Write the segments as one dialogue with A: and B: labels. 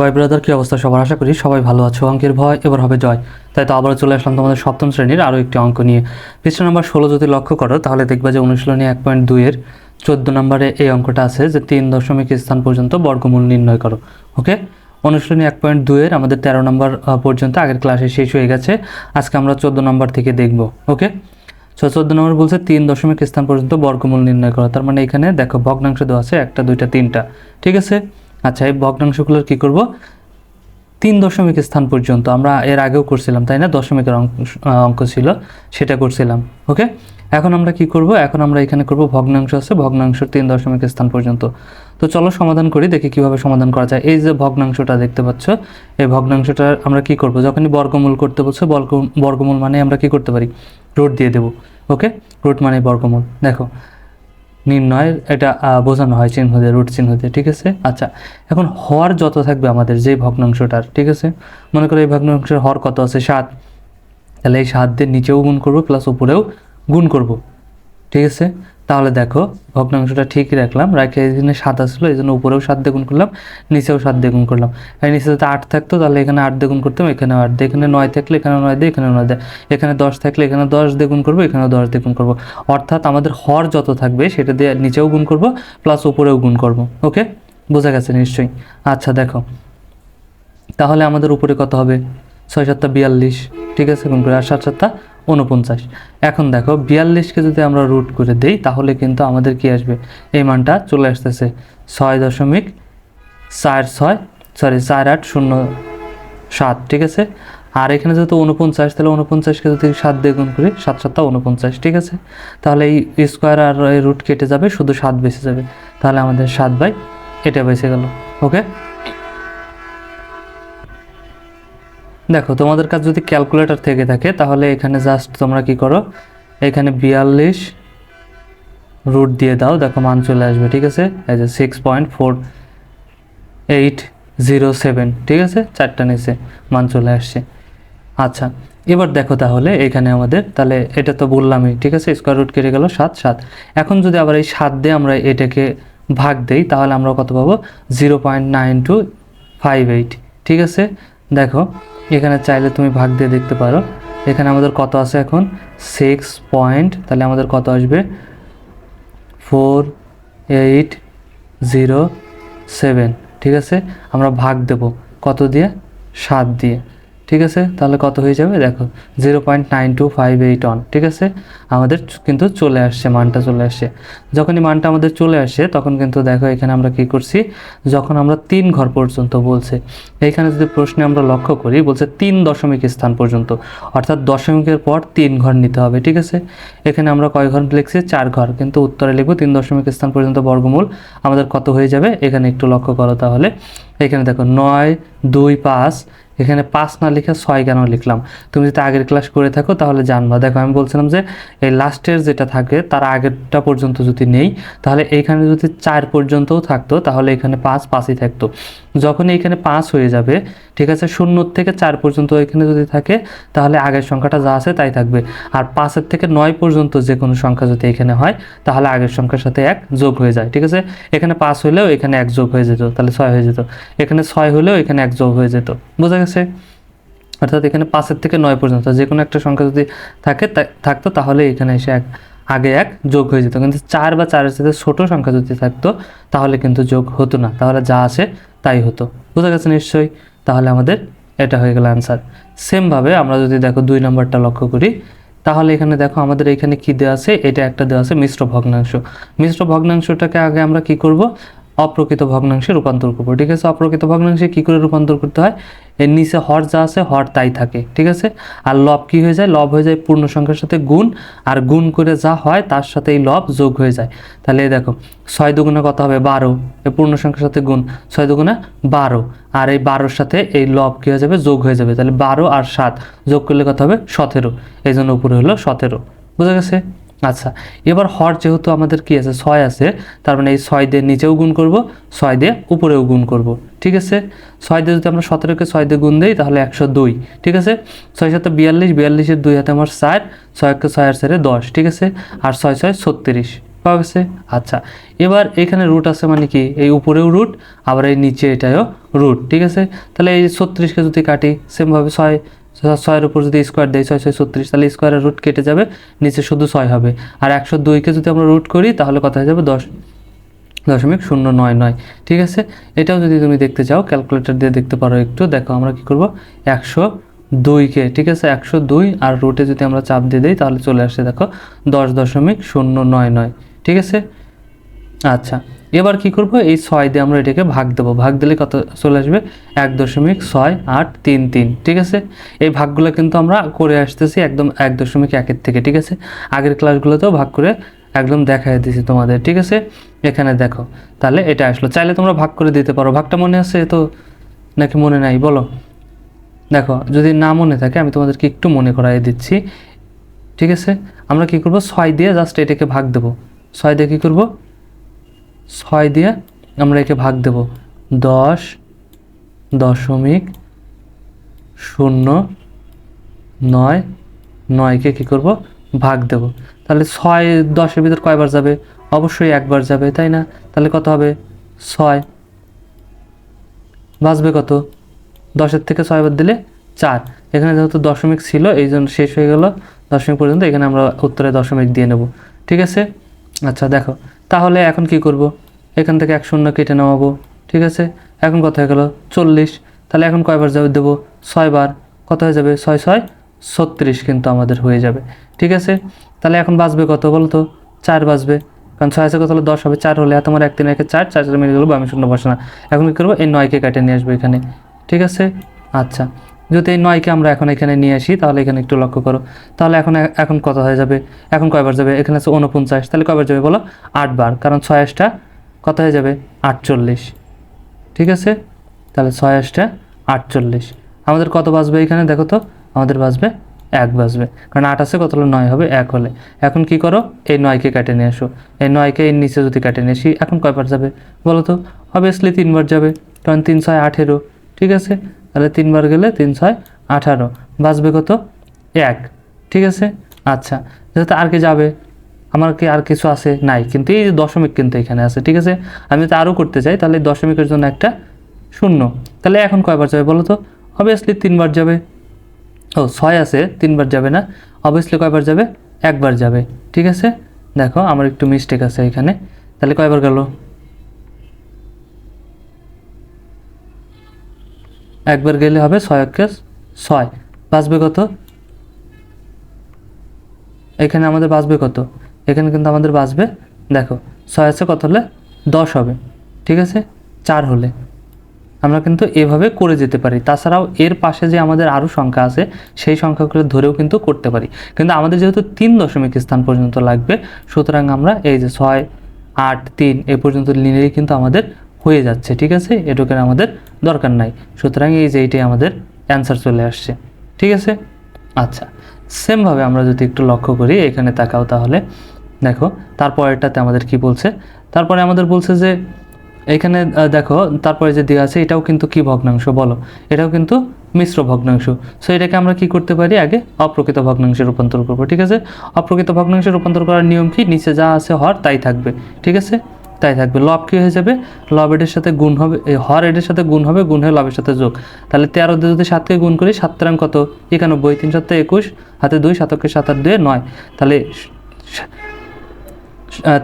A: ভাই ব্রাদার, কি অবস্থা সবার? আশা করি সবাই ভালো আছো। অঙ্কের ভয়, এবার হবে জয়। তাই তো আবারও চলে আসলাম তোমাদের সপ্তম শ্রেণির আরও একটি অঙ্ক নিয়ে। পৃষ্ঠ নাম্বার ষোলো যদি লক্ষ্য করো, তাহলে দেখবা যে অনুশীলনী এক পয়েন্ট দুইয়ের চোদ্দ নম্বরে এই অঙ্কটা আছে যে তিন দশমিক স্থান পর্যন্ত বর্গমূল নির্ণয় করো। ওকে? অনুশীলনী এক পয়েন্ট দুইয়ের আমাদের তেরো নম্বর পর্যন্ত আগের ক্লাসে শেষ হয়ে গেছে। আজকে আমরা চোদ্দ নম্বর থেকে দেখব। ওকে? সো চোদ্দ নম্বর বলছে তিন দশমিক স্থান পর্যন্ত বর্গমূল নির্ণয় করো। তার মানে এখানে দেখো ভগ্নাংশ দেওয়া আছে একটা, দুইটা, তিনটা। ঠিক আছে? আচ্ছা এই ভগ্নাংশগুলোর কী করব? তিন দশমিক স্থান পর্যন্ত, আমরা এর আগেও করছিলাম, তাই না? দশমিকের অঙ্ক ছিল, সেটা করছিলাম, ওকে? এখন আমরা কি করব? এখন আমরা এখানে করব ভগ্নাংশ আছে ভগ্নাংশ তিন দশমিক স্থান পর্যন্ত। তো চলো সমাধান করি, দেখি কীভাবে সমাধান করা যায়। এই যে ভগ্নাংশটা দেখতে পাচ্ছ, এই ভগ্নাংশটা আমরা কি করব? যখনই বর্গমূল করতে বলছো, বর্গ, বর্গমূল মানে আমরা কি করতে পারি? রোড দিয়ে দেবো, ওকে? রোড মানে বর্গমূল, দেখো। নির্ণয়, এটা বোঝানো হয় চিহ্ন দিয়ে, রুট চিহ্ন দিয়ে, ঠিক আছে? আচ্ছা এখন হর যত থাকবে আমাদের যে ভগ্নাংশটার, ঠিক আছে? মনে করো এই ভগ্নাংশের হর কত আছে? সাত। তাহলে এই সাত দিয়ে নিচেও গুণ করব প্লাস উপরেও গুণ করব, ঠিক আছে? তাহলে দেখো, ভগ্নাংশটা ঠিকই রাখলাম রাখে এখানে সাত আসলো, এই জন্য উপরেও সাত দিয়ে গুণ করলাম, নিচেও সাত দিয়ে গুণ করলাম। আর নিচে যদি আট থাকতো, তাহলে এখানে আট দিয়ে গুণ করতাম এখানে আট দিয়ে, এখানে নয় থাকলে এখানে নয় দিয়ে এখানে নয় দিয়ে, এখানে দশ থাকলে এখানে দশ দিয়ে গুণ করব, এখানেও দশ দিয়ে গুণ করব। অর্থাৎ আমাদের হর যত থাকবে, সেটা দিয়ে নিচেও গুণ করব প্লাস উপরেও গুণ করব ওকে বোঝা গেছে নিশ্চয়ই? আচ্ছা দেখো। তাহলে আমাদের উপরে কত হবে? ছয় সাতটা বিয়াল্লিশ, ঠিক আছে? গুণ করে আর সাত সাতটা উনপঞ্চাশ এখন দেখো বিয়াল্লিশকে যদি আমরা রুট করে দেই, তাহলে কিন্তু আমাদের কি আসবে? এই মানটা চলে আসতেছে ছয় দশমিক চার ছয় সরি চার আট শূন্য সাত, ঠিক আছে? আর এখানে যেহেতু উনপঞ্চাশ তাহলে উনপঞ্চাশকে যদি সাত দিয়ে গুণ করি, সাত সাতটা উনপঞ্চাশ ঠিক আছে? তাহলে এই স্কোয়ার আর এই রুট কেটে যাবে, শুধু সাত বেঁচে যাবে। তাহলে আমাদের সাত বাই এটা বেঁচে গেল ওকে দেখো, তোমাদের কাছে যদি ক্যালকুলেটর থেকে থাকে, তাহলে এখানে জাস্ট তোমরা কি করো? এখানে বিয়াল্লিশ রুট দিয়ে দাও, দেখো মান চলে আসবে, ঠিক আছে? এই যে six point four eight zero seven ঠিক আছে? চারটা নিচে মান চলে আসছে। আচ্ছা এবার দেখো তাহলে এখানে আমাদের, তাহলে এটা তো বললামই, ঠিক আছে? স্কোয়ার রুট কেটে গেল সাত সাত। এখন যদি আবার এই সাত দিয়ে আমরা এটাকে ভাগ দেই, তাহলে আমরা কত পাবো? Zero point nine two five eight ঠিক আছে? দেখো এখানে চাইলে তুমি ভাগ দিয়ে দেখতে পারো। এখানে আমাদের কত আছে এখন? সিক্স পয়েন্ট তাহলে আমাদের কত আসবে? ফোর এইট জিরো সেভেন ঠিক আছে? আমরা ভাগ দেব। কত দিয়ে? সাত দিয়ে। ঠিক আছে? তাহলে কত হয়ে যাবে? দেখো zero point nine two five eight one ঠিক আছে? আমাদের কিন্তু চলে আসছে, মানটা চলে আসছে। যখনই মানটা আমাদের চলে আসে, তখন কিন্তু দেখো এখানে আমরা কি করছি? যখন আমরা তিন ঘর পর্যন্ত বলছে এইখানে যদি প্রশ্নে আমরা লক্ষ্য করি, বলছে তিন দশমিক স্থান পর্যন্ত। অর্থাৎ দশমিকের পর তিন ঘর নিতে হবে, ঠিক আছে? এখানে আমরা কয় ঘর লিখছি? চার ঘর। কিন্তু উত্তরে লিখব, তিন দশমিক স্থান পর্যন্ত বর্গমূল। আমাদের কত হয়ে যাবে? এখানে একটু লক্ষ্য করো তাহলে। এখানে দেখো, নয়, দুই, পাঁচ এখানে পাঁচ না লিখে ছয় কেন লিখলাম? তুমি যদি আগের ক্লাস করে থাকো তাহলে জানবা। দেখো, আমি বলছিলাম যে এই লাস্টের যেটা থাকে, তার আগেরটা পর্যন্ত যদি নেই, তাহলে এইখানে যদি চার পর্যন্তও থাকতো, তাহলে এখানে পাঁচ, পাঁচই থাকতো। যখন এইখানে পাঁচ হয়ে যাবে, ঠিক আছে, শূন্য থেকে চার পর্যন্ত এখানে যদি থাকে, তাহলে আগের সংখ্যাটা যা আছে তাই থাকবে। আর পাঁচের থেকে নয় পর্যন্ত যে কোনো সংখ্যা যদি এখানে হয়, তাহলে আগের সংখ্যার সাথে এক যোগ হয়ে যায়, ঠিক আছে? এখানে পাঁচ হলেও এখানে এক যোগ হয়ে যেত, তাহলে ছয় হয়ে যেত। এখানে ছয় হলেও এখানে এক যোগ হয়ে যেত। বোঝা গেছে অর্থাৎ এখানে পাঁচের থেকে নয় পর্যন্ত যে কোনো একটা সংখ্যা যদি থাকে থাকতো, তাহলে এখানে এসে এক, আগে এক যোগ হয়ে যেত। কিন্তু চার বা চারের সাথে ছোটো সংখ্যা যদি থাকতো, তাহলে কিন্তু যোগ হতো না। তাহলে যা আসে, তাই হতো। বোঝা গেছে নিশ্চয়ই? তাহলে আমাদের এটা হয়ে গেল অ্যান্সার সেমভাবে আমরা যদি দেখো দুই নম্বরটা লক্ষ্য করি, তাহলে এখানে দেখো আমাদের এখানে কি দেওয়া আছে? এটা একটা দেওয়া আছে মিশ্র ভগ্নাংশ। মিশ্র ভগ্নাংশটাকে আগে আমরা কি করব? অপ্রকৃত ভগ্নাংশে রূপান্তর করব। ঠিক আছে? অপ্রকৃত ভগ্নাংশে কী করে রূপান্তর করতে হয়? এর নিচে হর যা আছে, হর তাই থাকে, ঠিক আছে? আর লব কি হয়ে যায়? লব হয়ে যায় পূর্ণ সংখ্যার সাথে গুণ, আর গুণ করে যা হয় তার সাথে এই লব যোগ হয়ে যায়। তাহলে দেখো, ছয় দুগুণে কত হবে? বারো। এই পূর্ণ সংখ্যার সাথে গুণ, ছয় দুগুণে বারো। আর এই বারোর সাথে এই লব কী হয়ে যাবে? যোগ হয়ে যাবে। তাহলে বারো আর সাত যোগ করলে কত হবে? সতেরো। এই জন্য উপরে হলো সতেরো। বুঝা গেছে? আচ্ছা এবার হর যেহেতু আমাদের কি আছে? ছয় আছে, তার মানে এই ছয় দিয়ে নিচেও গুণ করব, ছয় দিয়ে উপরেও গুণ করব, ঠিক আছে? ছয় দিয়ে যদি আমরা সতেরোকে ছয় দিয়ে গুণ দিই, তাহলে একশো দুই, ঠিক আছে? ছয় সাথে বিয়াল্লিশ, বিয়াল্লিশের দুই হাতে আমার চার ছয়কে ছয় আর চারে দশ, ঠিক আছে? আর ছয় ছয় ছত্রিশ, পাওয়া গেছে? আচ্ছা এবার এখানে রুট আছে মানে কি? এই উপরেও রুট আবার এই নিচে এটাও রুট ঠিক আছে? তাহলে এই ছত্রিশকে যদি কাটি সেমভাবে ছয় ছয়ের উপর যদি স্কোয়ার দেয় ছয় ছয়, ছত্রিশ, তাহলে স্কোয়ারের রুট কেটে যাবে, নিচে শুধু ছয় হবে। আর একশো দুইকে যদি আমরা রুট করি, তাহলে কত হয়ে যাবে? দশ, দশমিক শূন্য নয় নয়। ঠিক আছে? এটাও যদি তুমি দেখতে চাও ক্যালকুলেটর দিয়ে দেখতে পারো একটু, দেখো আমরা কি করব? একশো দুইকে ঠিক আছে? একশো দুই আর রুটে যদি আমরা চাপ দিয়ে দিই, তাহলে চলে আসে দেখো, দশ দশমিক শূন্য নয় নয়। ঠিক আছে? আচ্ছা। এবার কি করব? এই ছয় দিয়ে আমরা এটাকে ভাগ দেবো। ভাগ দিলে কত চলে আসবে? এক দশমিক ছয় আট তিন তিন, ঠিক আছে? এই ভাগগুলো কিন্তু আমরা করে আসতেছি একদম এক দশমিক একের থেকে, ঠিক আছে? আগের ক্লাসগুলোতেও ভাগ করে একদম দেখাই দিয়েছি তোমাদের, ঠিক আছে? এখানে দেখো, তাহলে এটা আসলো। চাইলে তোমরা ভাগ করে দিতে পারো। ভাগটা মনে আছে তো নাকি মনে নাই? বলো। দেখো, যদি না মনে থাকে, আমি তোমাদেরকে একটু মনে করাই দিচ্ছি, ঠিক আছে? আমরা কি করব? ছয় দিয়ে জাস্ট এটাকে ভাগ দেবো। ছয় দিয়ে কী করব? ছয় দিয়ে আমরা একে ভাগ দেব। দশ দশমিক শূন্য নয়। নয়কে কী করব? ভাগ দেব। তাহলে ছয় দশের ভিতর কয়বার যাবে? অবশ্যই একবার যাবে, তাই না? তাহলে কত হবে? ছয়। বাঁচবে কত? দশের থেকে ছয় বাদ দিলে চার। এখানে যেহেতু দশমিক ছিল, এই জন্য শেষ হয়ে গেল। দশমিক পর্যন্ত এখানে আমরা উত্তরে দশমিক দিয়ে নেব। ঠিক আছে? আচ্ছা দেখো। তাহলে এখন কি করব? এখান থেকে এক শূন্য কেটে নামাবো, ঠিক আছে? এখন কত হয়ে গেল? চল্লিশ। তাহলে এখন কয়বার যাবে দেবো? ছয়বার কত হয়ে যাবে? ছয় ছয়। ছত্রিশ কিন্তু আমাদের হয়ে যাবে, ঠিক আছে? তাহলে এখন বাঁচবে কত বলতো? চার বাঁচবে। কারণ ছয় আছে কত হলে দশ হবে? চার হলে তোমার এক তিন, একে চার চার চার মিলে গেলো আমি শূন্য বসে না। এখন কী করব? এই নয়কে কাটে নিয়ে আসব এখানে, ঠিক আছে? আচ্ছা। যদি এই নয়কে আমরা এখন এখানে নিয়ে আসি, তাহলে এখানে একটু লক্ষ্য করো। তাহলে এখন এখন কত হয়ে যাবে? এখন কয়বার যাবে? এখানে আছে উনপঞ্চাশ তাহলে কয়বার যাবে বলো? আটবার। কারণ ছয় আশটা কত হয়ে যাবে? আটচল্লিশ। ঠিক আছে? তাহলে ছয় আশটা আটচল্লিশ। আমাদের কত বাজবে এখানে? দেখো তো, আমাদের বাজবে এক বাজবে কারণ আট আছে, কত হলে নয় হবে? এক হলে। এখন কি করো? এই নয়কে কেটে নিয়ে আসো। এই নয়কে এর নিচে যদি কেটে নিয়ে আসি, এখন কয়বার যাবে? বলো তো অবভিয়াসলি তিনবার যাবে। কারণ তিন ছয় আঠেরো। ঠিক আছে? তাহলে তিনবার গেলে তিন ছয় আঠারো। বাজবে কত? এক। ঠিক আছে? আচ্ছা। যেহেতু আর কি যাবে, আমার কি আর কিছু আছে? নাই। কিন্তু এই যে দশমিক কিন্তু এখানে আছে, ঠিক আছে? আমি যদি আরও করতে চাই, তাহলে দশমিকের জন্য একটা শূন্য। তাহলে এখন কয়বার যাবে বলো তো? অবভিয়াসলি তিনবার যাবে। ও, ছয় আছে, তিনবার যাবে না। অবভিয়াসলি কয়বার যাবে? একবার যাবে। ঠিক আছে? দেখো, আমার একটু মিস্টেক আছে এখানে। তাহলে কয়বার গেল? একবার গেলে হবে ছয় একে ছয়। বাঁচবে কত? এখানে আমাদের বাঁচবে কত? এখানে কিন্তু আমাদের বাঁচবে, দেখো, ছয় আছে কত হলে? দশ হবে, ঠিক আছে? চার হলে। আমরা কিন্তু এভাবে করে যেতে পারি। তাছাড়াও এর পাশে যে আমাদের আরও সংখ্যা আছে, সেই সংখ্যাগুলো ধরেও কিন্তু করতে পারি। কিন্তু আমাদের যেহেতু তিন দশমিক স্থান পর্যন্ত লাগবে, সুতরাং আমরা এই যে ছয়, আট, তিন, এ পর্যন্ত নিলেই কিন্তু আমাদের হয়ে যাচ্ছে, ঠিক আছে? এটুকের আমাদের দরকার নাই। সুতরাং এই যে এইটাই আমাদের অ্যান্সার চলে আসছে, ঠিক আছে? আচ্ছা সেমভাবে আমরা যদি একটু লক্ষ্য করি, এখানে তাকাও তাহলে। দেখো, তারপরেরটাতে আমাদের কি বলছে? তারপরে আমাদের বলছে যে, এখানে দেখো, তারপরে যে দেওয়া আছে, এটাও কিন্তু কি ভগ্নাংশ বলো? এটাও কিন্তু মিশ্র ভগ্নাংশ। সো এটাকে আমরা কি করতে পারি? আগে অপ্রকৃত ভগ্নাংশে রূপান্তর করব, ঠিক আছে? অপ্রকৃত ভগ্নাংশে রূপান্তর করার নিয়ম কি? নিচে যা আছে হর, তাই থাকবে, ঠিক আছে? তাই থাকবে। লব কি হয়ে যাবে? লব এডের সাথে গুণ হবে হর এডের সাথে গুণ হবে, গুণ হয়ে লবের সাথে যোগ। তাহলে তেরো দিয়ে যদি সাতকে গুণ করি সাত তেরাং কত? একানব্বই, তিন সাত একুশ, হাতে দুই সাতকে সাত আর দুয়ে নয়। তাহলে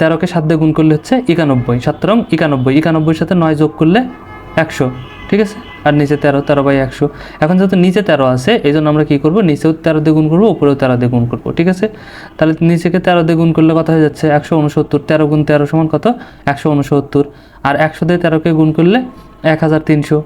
A: তেরোকে সাত দিয়ে গুণ করলে হচ্ছে একানব্বই। সাত রং একানব্বই। সাথে নয় যোগ করলে একশো। ঠিক আছে? আর নিচে তেরো তেরো বাই একশো। এখন যেহেতু নিচে তেরো আছে এই জন্য আমরা কী করব? নিচেও তেরো দিয়ে গুণ করব, উপরেও তেরো দিয়ে গুণ করব, ঠিক আছে? তাহলে নিচেকে তেরো দিয়ে গুণ করলে কত হয়ে যাচ্ছে? একশো উনসত্তর। তেরো গুণ তেরো সমান কত? একশো উনসত্তর। আর একশো দিয়ে তেরোকে গুণ করলে এক হাজার তিনশো,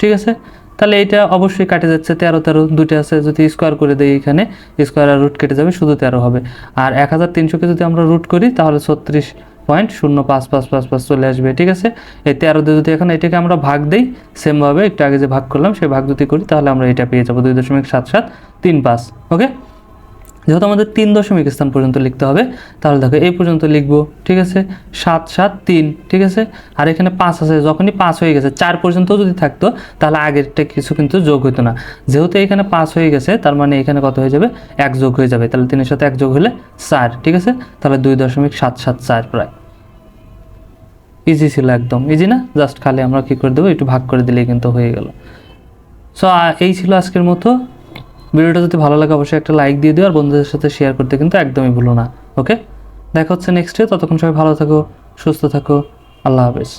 A: ঠিক আছে? তাহলে এইটা অবশ্যই কাটে যাচ্ছে, তেরো তেরো দুটো আছে, যদি স্কোয়ার করে দিই এখানে, স্কোয়ার আর রুট কেটে যাবে, শুধু তেরো হবে। আর এক হাজার তিনশোকে যদি আমরা রুট করি, তাহলে ছত্রিশ পয়েন্ট শূন্য পাঁচ পাঁচ পাঁচ পাঁচ চলে আসবে, ঠিক আছে? এই তেরোতে যদি এখন এটাকে আমরা ভাগ দিই সেমভাবে একটু আগে যে ভাগ করলাম, সেই ভাগ যদি করি, তাহলে আমরা এটা পেয়ে যাব দুই দশমিক সাত সাত তিন পাঁচ ওকে যেহেতু আমাদের তিন দশমিক স্থান পর্যন্ত লিখতে হবে, তাহলে দেখো এই পর্যন্ত লিখব, ঠিক আছে? সাত সাত, তিন, ঠিক আছে? আর এখানে পাঁচ আছে, যখনই পাঁচ হয়ে গেছে, চার পর্যন্ত যদি থাকতো, তাহলে আগেরটা কিছু কিন্তু যোগ হতো না। যেহেতু এখানে পাঁচ হয়ে গেছে, তার মানে এখানে কত হয়ে যাবে? এক যোগ হয়ে যাবে, তাহলে তিনের সাথে এক যোগ হলে চার, ঠিক আছে? তাহলে দুই দশমিক সাত সাত, চার প্রায়। ইজি ছিল একদম ইজি না? জাস্ট খালি আমরা কী করে দেবো? একটু ভাগ করে দিলেই কিন্তু হয়ে গেল। সো এই ছিল আজকের মতো। ভিডিওটা যদি ভালো লাগে, অবশ্যই একটা লাইক দিয়ে দিও আর বন্ধুদের সাথে শেয়ার করতে কিন্তু একদমই ভুলো না ওকে দেখা হচ্ছে নেক্সট ডে ততক্ষণ সবাই ভালো থাকো, সুস্থ থাকো, আল্লাহ হাফেজ।